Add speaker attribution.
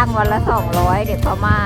Speaker 1: จ้างวันละสองร้อยเด็กพม่า